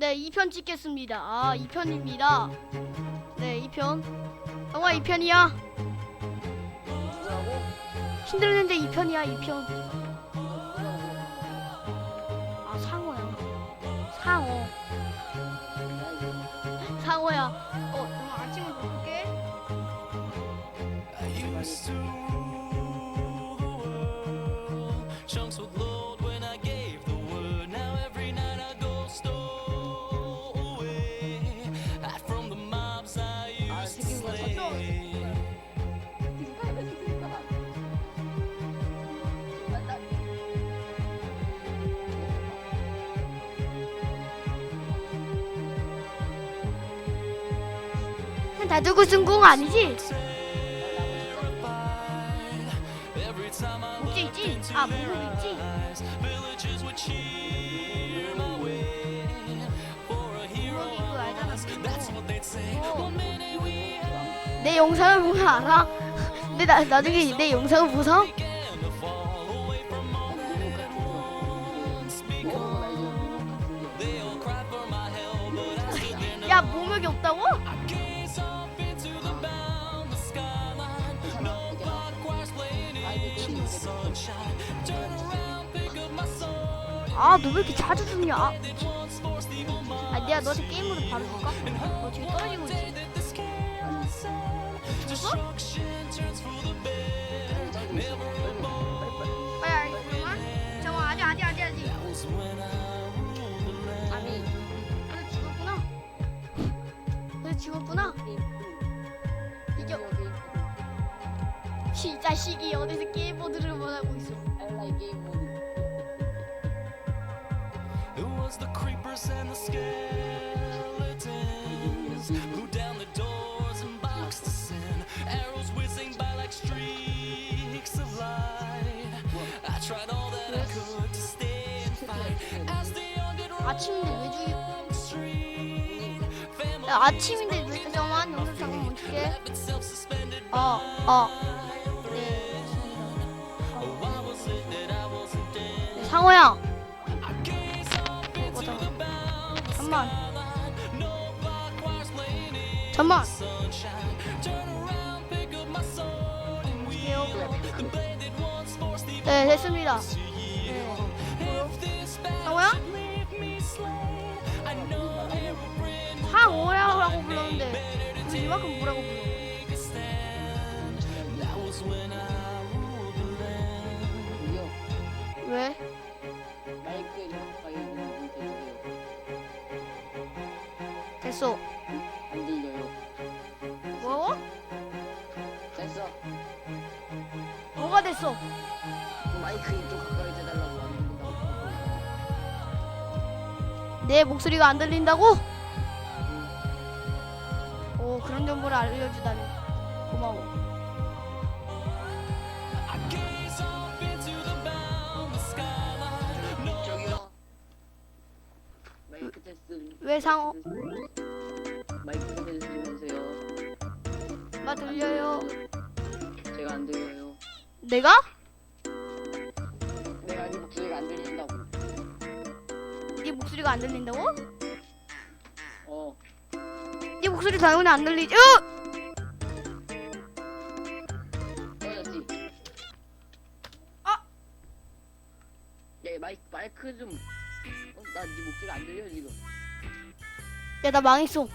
네, 2편 찍겠습니다. 아, 2편입니다. 네, 2편. 영화 2편이야. 누구라고? 힘들는데 2편이야, 2편. 누구라고? 아, 상어야. 상어. 상어야. 어, 오늘 아침을 볼게. 다 들고 쓴공 아니지? 목재 있지? 아, 목록 있지? 어. 내 영상을 보면 알아. 근데 나, 나중에 내 영상을 보서 야 목욕이 없다고? 아 너 왜 이렇게 자주 죽냐? 아. 내가 너한테 게임으로 바로 줄까? 너 지금 떨어지고 있지? Moment. 빨리 알겠만 잠깐 아직 아직 아직 아직. I. 아니 너 죽었구나. 너 죽었구나. 이겨. 이 자식이 어디서 게임보드를 원하고 있어. 엘라이 게 임 모드 It was the creepers and the skeletons blew down the doors and boxed us in. Arrows whizzing by like streaks of light. I tried all that I could to stay and fight as the undead 아침인데 왜 죽이? roamed the street. Family 야 아침인데 왜 잠깐만 영상 잠깐 멈출게. left itself suspended 어 어. by a 네. Oh, why was it that I wasn't dead? 네, 상호야. Forced the 네 됐습니다. 네. 상호야? 상호야라고 불렀는데 너 이만큼 뭐라고 불러? a 안 들려요 뭐라고? 됐어 뭐가 됐어? 마이크 이쪽 가까이 대달라고 안 들린다고 내 목소리가 안 들린다고? 오 그런 정보를 알려주다니 고마워. 저기요 마이크 테스트 왜 상어? 들려요. 제가 안 들려요 내가? 내가 네 목소리가 안 들린다고 네 목소리가 안 들린다고? 어 네 목소리 당연히 안 들리지. 으! 떨어졌지? 아! 야 마이크 마이크 좀 어, 나네 목소리 안 들려 지금 야 나 망했어.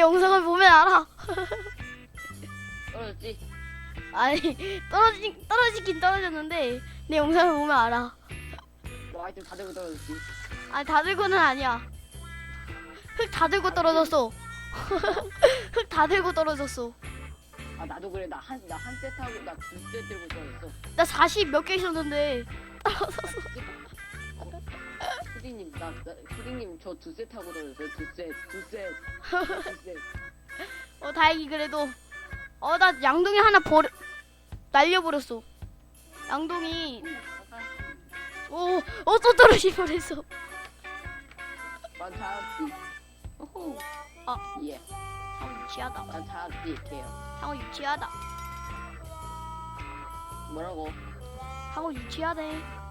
영상을 보면 알아. 떨어졌지? 아니 떨어지 떨어지긴 떨어졌는데 내 영상을 보면 알아. 뭐 하여튼 다 들고 떨어졌지 아니 다 들고는 아니야. 흙 다 들고 떨어졌어. 흙 다 들고 떨어졌어. 아 나도 그래 나 한 나한셋 하고 나두셋 들고 떨어졌어 나 40 몇 개 있었는데 떨어졌어. 푸딩님 나, 나 푸딩님 저두셋 하고 떨어졌어요 두셋두셋두셋 어 다행히 그래도 어 나 양동이 하나 버려 날려버렸어. 양동이 오어또 떨어지 버렸어. 난 잘했지 오호 아. 예 상호 유치하다. 난 잘했지 이렇게요 상호 유치하다. 뭐라고 상호 유치하네.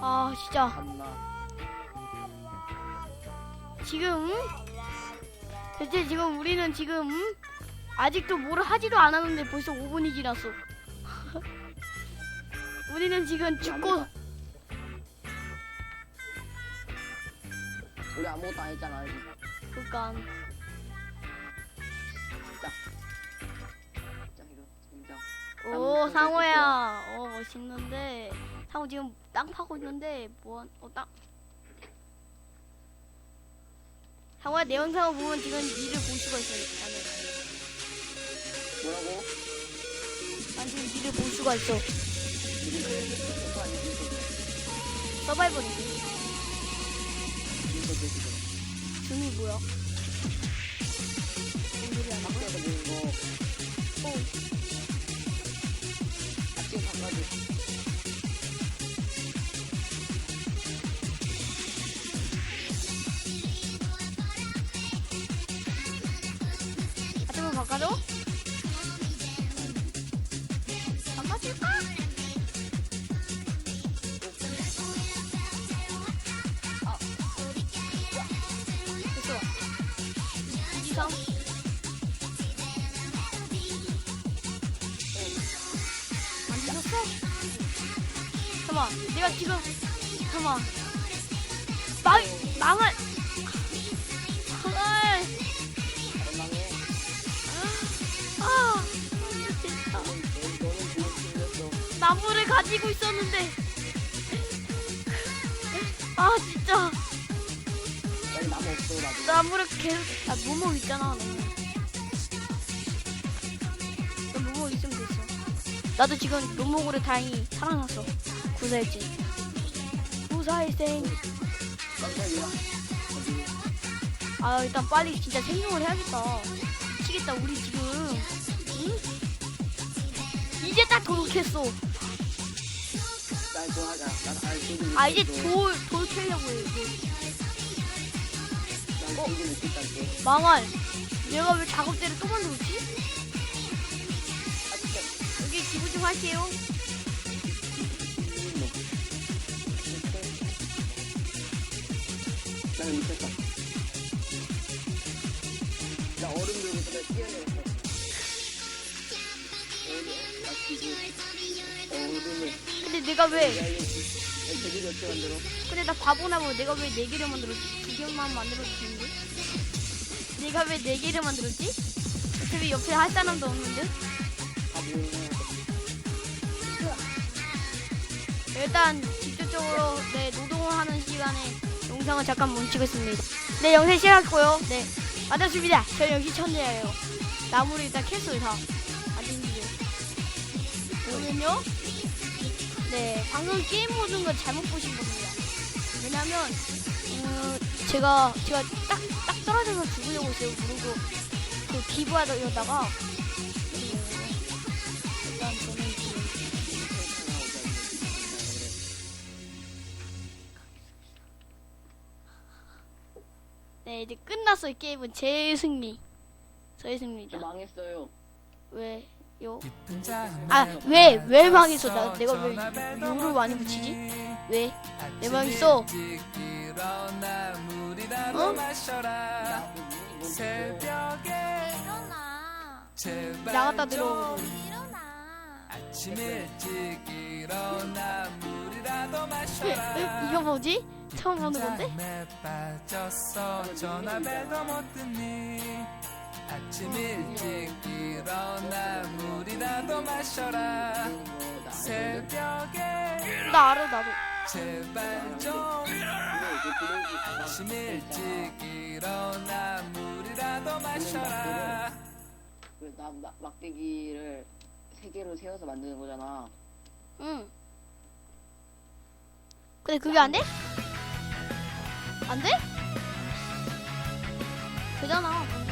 아 진짜 갔나? 지금 대체 지금 우리는 지금 아직도 뭘 하지도 않았는데 벌써 5분이 지났어. 우리는 지금 죽고 우리 아무것도 안 했잖아. 아직. 그니까 자, 이거 진짜. 오 상호야 어 멋있는데 상호 지금 땅 파고 있는데 뭐어땅 상호야 내 영상을 보면 지금 니를 볼 수가 있어 나는 뭐라고? 난 지금 니를 볼 수가 있어 서바이벌이지 등이 뭐야 뭔 소리야 나 밖에서 보는 거. 어. 아침 바꿔줘. 바꿔줘? 바꿔줄까? 잠깐만, 내가 지금, 잠깐만. 망. 망을. 나무를 가지고 있었는데. 아, 진짜. 나무 없어 나도. 나무를 계속, 아, 모모 있잖아. 너 모모 있으면 됐어. 나도 지금 노모고를 다행히 살아났어. 구사했지. 구사일생. 아, 일단 빨리 진짜 생존을 해야겠다. 미치겠다, 우리 지금. 응? 이제 딱 도둑했어. 날 좋아하자. 난 알고 아, 이제 돌, 돌 캐려고 해, 이제. 난 어? 망할. 내가 왜 작업대를 또 만들었지? 여기 기부 좀 하세요. 뭐. 나는 미쳤다. 내가 왜, 어떻게 만들어? 근데 나 바보나 뭐 내가 왜 네 개를 만들었지? 두 개만 만들어도 되는데? 내가 왜 네 개를 만들었지? 어차피 옆에 할 사람도 없는데? 일단 직접적으로 네 노동을 하는 시간에 영상을 잠깐 멈추겠습니다. 네 영상 시작했고요. 네 맞았습니다. 저 역시 천재예요. 나무를 일단 캤어요 다. 아주 힘들게. 오늘요? 네 방금 게임 모든 걸 잘못 보신 겁니다. 왜냐면 음, 제가 제가 딱 딱 떨어져서 죽으려고 했어요. 그리고 그 기부하다가 음, 일단 저는 지금 네 이제 끝났어요 게임은 제 승리. 저의 승리다. 망했어요. 왜 요? 아 왜 왜 망했어? 나 내가 왜 요를 많이 붙이지? 왜? 내 망했어? 어? 일어나. 나갔다 들어오고. 일어나. 아침 일찍 일어나 물이라도 마셔라 이거 뭐지? 처음 보는 건데? 아침 일찍 일어나 물이라도 마셔라 새벽에 나 알아 나도. 제발 좀 아침 일찍 일어나 물이라도 마셔라 나, 나 막대기를 세 개로 세워서 만드는 거잖아. 응. 근데 그게 안 돼? 안 돼? 되잖아.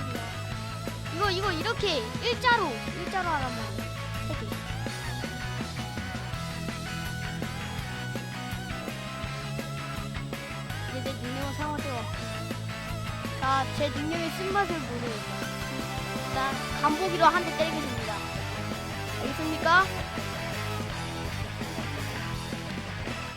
이거 이거 이렇게 일자로 일자로 하란 말이야. 세 개. 이제 내 능력을 사용할 때가 왔습니다. 자, 제 능력의 쓴맛을 보세요. 일단 간보기로 한 대 때리겠습니다. 알겠습니까?